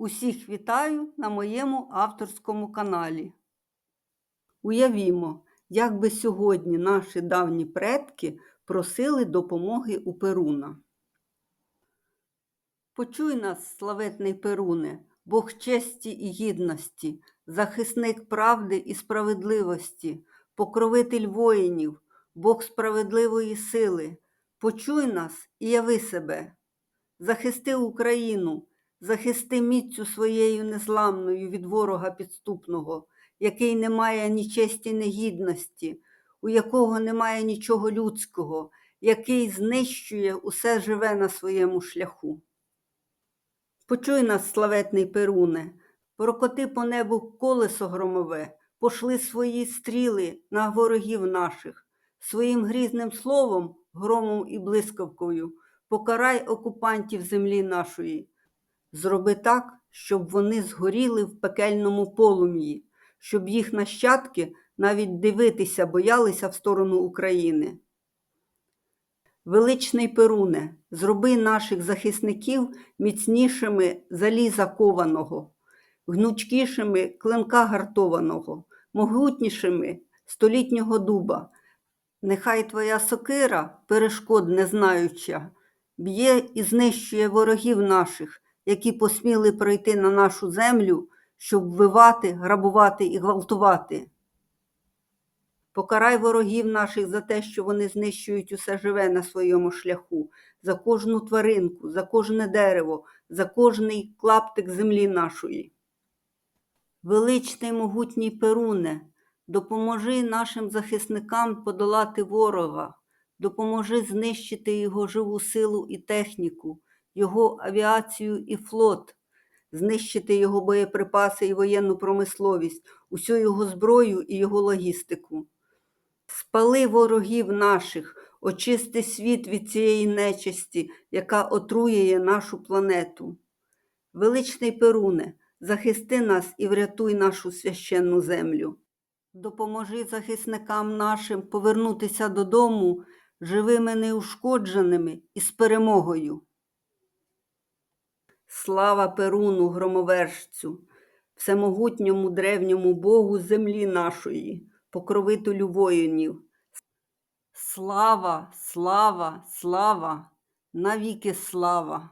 Усіх вітаю на моєму авторському каналі. Уявімо, як би сьогодні наші давні предки просили допомоги у Перуна. Почуй нас, славетний Перуне, Бог честі і гідності, захисник правди і справедливості, покровитель воїнів, Бог справедливої сили. Почуй нас і яви себе. Захисти Україну, захисти міцю своєю незламною від ворога підступного, який не має ні честі, ні гідності, у якого немає нічого людського, який знищує усе живе на своєму шляху. Почуй нас, славетний Перуне, прокоти по небу колесо громове, пошли свої стріли на ворогів наших, своїм грізним словом, громом і блискавкою, покарай окупантів землі нашої. Зроби так, щоб вони згоріли в пекельному полум'ї, щоб їх нащадки навіть дивитися боялися в сторону України. Величний Перуне, зроби наших захисників міцнішими заліза кованого, гнучкішими клинка гартованого, могутнішими столітнього дуба. Нехай твоя сокира, перешкод не знаюча, б'є і знищує ворогів наших, які посміли пройти на нашу землю, щоб вбивати, грабувати і гвалтувати. Покарай ворогів наших за те, що вони знищують усе живе на своєму шляху, за кожну тваринку, за кожне дерево, за кожний клаптик землі нашої. Величний могутній Перуне, допоможи нашим захисникам подолати ворога, допоможи знищити його живу силу і техніку, його авіацію і флот, знищити його боєприпаси і воєнну промисловість, усю його зброю і його логістику. Спали ворогів наших, очисти світ від цієї нечисті, яка отруює нашу планету. Величний Перуне, захисти нас і врятуй нашу священну землю. Допоможи захисникам нашим повернутися додому живими неушкодженими і з перемогою. Слава Перуну, громовержцю, всемогутньому древньому Богу землі нашої, покровителю воїнів. Слава, слава, слава, навіки слава!